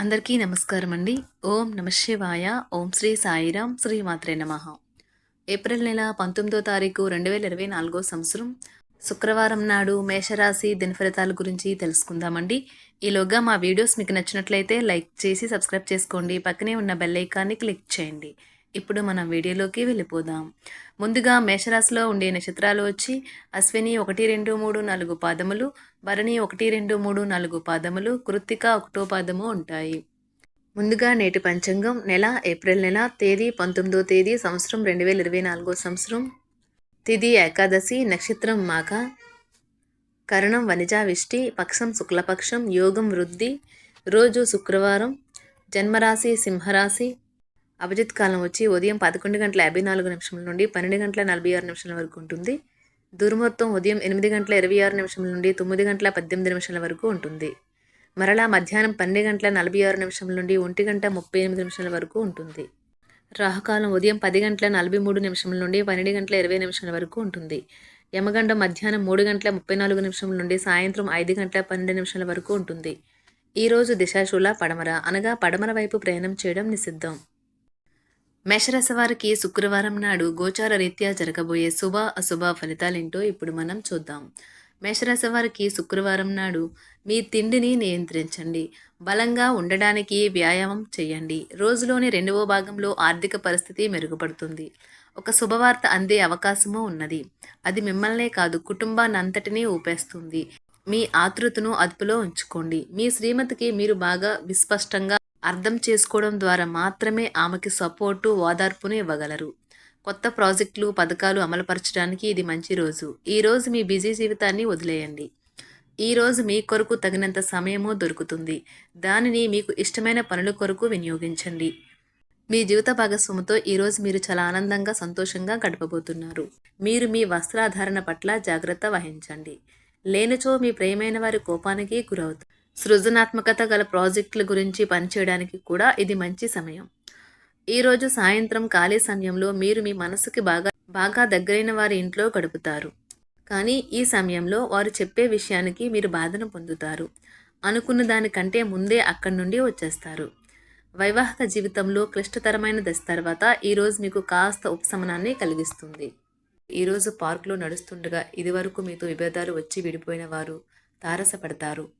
అందరికీ నమస్కారం అండి ఓం నమ శివాయ. ఓం శ్రీ సాయిరాం. శ్రీ మాత్రే నమ. ఏప్రిల్ నెల పంతొమ్మిదో తారీఖు రెండు వేల ఇరవై నాలుగో సంవత్సరం. శుక్రవారం నాడు మేషరాశి దినఫలితాల గురించి తెలుసుకుందామండి. ఈలోగా మా వీడియోస్ మీకు నచ్చినట్లయితే లైక్ చేసి సబ్స్క్రైబ్ చేసుకోండి. పక్కనే ఉన్న బెల్ ఐకాన్ని క్లిక్ చేయండి. ఇప్పుడు మనం వీడియోలోకి వెళ్ళిపోదాం. ముందుగా మేషరాశిలో ఉండే నక్షత్రాలు వచ్చి అశ్విని ఒకటి రెండు మూడు నాలుగు పాదములు భరణి ఒకటి రెండు మూడు నాలుగు పాదములు కృత్తిక ఒకటో పాదము ఉంటాయి. ముందుగా నేటి పంచాంగం నెల ఏప్రిల్ నెల తేదీ పంతొమ్మిదో తేదీ సంవత్సరం రెండు వేల ఇరవై నాలుగో సంవత్సరం. తిది ఏకాదశి నక్షత్రం మాఘ. కరణం వనిజావిష్టి పక్షం శుక్లపక్షం యోగం వృద్ధి. రోజు శుక్రవారం జన్మరాశి సింహరాశి అభిజిత్ కాలం వచ్చి ఉదయం పదకొండు గంటల యాభై నాలుగు నిమిషం నుండి పన్నెండు గంటల నలభై ఆరు నిమిషాల వరకు ఉంటుంది. దుర్ముహూర్తం ఉదయం ఎనిమిది గంటల ఇరవై ఆరు నిమిషం నుండి తొమ్మిది గంటల పద్దెనిమిది నిమిషాల వరకు ఉంటుంది. మరలా మధ్యాహ్నం పన్నెండు గంటల నలభై ఆరు నిమిషం నుండి ఒంటి గంట ముప్పై ఎనిమిది నిమిషాల వరకు ఉంటుంది. రాహుకాలం ఉదయం పది గంటల నలభై మూడు నిమిషం నుండి పన్నెండు గంటల ఇరవై నిమిషాల వరకు ఉంటుంది. యమగండం మధ్యాహ్నం మూడు గంటల ముప్పై నాలుగు నిమిషం నుండి సాయంత్రం ఐదు గంటల పన్నెండు నిమిషాల వరకు ఉంటుంది. ఈరోజు దిశాశూల పడమర అనగా పడమర వైపు ప్రయాణం చేయడం నిషిద్ధం. మేషరాశి వారికి శుక్రవారం నాడు గోచార రీత్యా జరగబోయే శుభ అశుభ ఫలితాలేంటో ఇప్పుడు మనం చూద్దాం. మేషరాశి వారికి శుక్రవారం నాడు మీ తిండిని నియంత్రించండి. బలంగా ఉండడానికి వ్యాయామం చేయండి. రోజులోని రెండవ భాగంలో ఆర్థిక పరిస్థితి మెరుగుపడుతుంది. ఒక శుభవార్త అందే అవకాశము ఉన్నది. అది మిమ్మల్నే కాదు కుటుంబాన్నంతటినీ ఊపేస్తుంది. మీ ఆతృతను అదుపులో ఉంచుకోండి. మీ శ్రీమతికి మీరు బాగా విస్పష్టంగా అర్థం చేసుకోవడం ద్వారా మాత్రమే ఆమెకి సపోర్టు ఓదార్పును ఇవ్వగలరు. కొత్త ప్రాజెక్టులు పథకాలు అమలుపరచడానికి ఇది మంచి రోజు. ఈ రోజు మీ బిజీ జీవితాన్ని వదిలేయండి. ఈ రోజు మీ కొరకు తగినంత సమయము దొరుకుతుంది. దానిని మీకు ఇష్టమైన పనుల కొరకు వినియోగించండి. మీ జీవిత భాగస్వామితో ఈరోజు మీరు చాలా ఆనందంగా సంతోషంగా గడపబోతున్నారు. మీరు మీ వస్త్రాధారణ పట్ల జాగ్రత్త వహించండి. లేనిచో మీ ప్రేమైన వారి కోపానికి గురవుతారు. సృజనాత్మకత గల ప్రాజెక్టుల గురించి పనిచేయడానికి కూడా ఇది మంచి సమయం. ఈరోజు సాయంత్రం ఖాళీ సమయంలో మీరు మీ మనసుకి బాగా బాగా దగ్గరైన వారి ఇంట్లో గడుపుతారు. కానీ ఈ సమయంలో వారు చెప్పే విషయానికి మీరు బాధను పొందుతారు. అనుకున్న దానికంటే ముందే అక్కడి నుండి వచ్చేస్తారు. వైవాహిక జీవితంలో క్లిష్టతరమైన దశ తర్వాత ఈరోజు మీకు కాస్త ఉపశమనాన్ని కలిగిస్తుంది. ఈరోజు పార్కులో నడుస్తుండగా ఇదివరకు మీతో విభేదాలు వచ్చి విడిపోయిన వారు తారసపడతారు.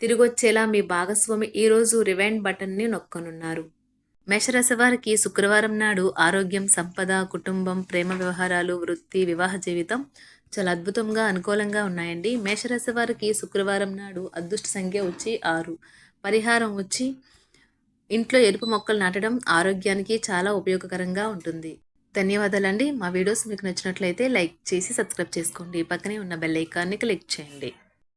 తిరిగొచ్చేలా మీ భాగస్వామి ఈరోజు రివైండ్ బటన్ని నొక్కనున్నారు. మేషరాశి వారికి శుక్రవారం నాడు ఆరోగ్యం సంపద కుటుంబం ప్రేమ వ్యవహారాలు వృత్తి వివాహ జీవితం చాలా అద్భుతంగా అనుకూలంగా ఉన్నాయండి. మేషరాశి వారికి శుక్రవారం నాడు అదృష్ట సంఖ్య వచ్చి ఆరు. పరిహారం వచ్చి ఇంట్లో ఎరుపు మొక్కలు నాటడం ఆరోగ్యానికి చాలా ఉపయోగకరంగా ఉంటుంది. ధన్యవాదాలండి. మా వీడియోస్ మీకు నచ్చినట్లయితే లైక్ చేసి సబ్స్క్రైబ్ చేసుకోండి. పక్కనే ఉన్న బెల్ ఐకాన్ని క్లిక్ చేయండి.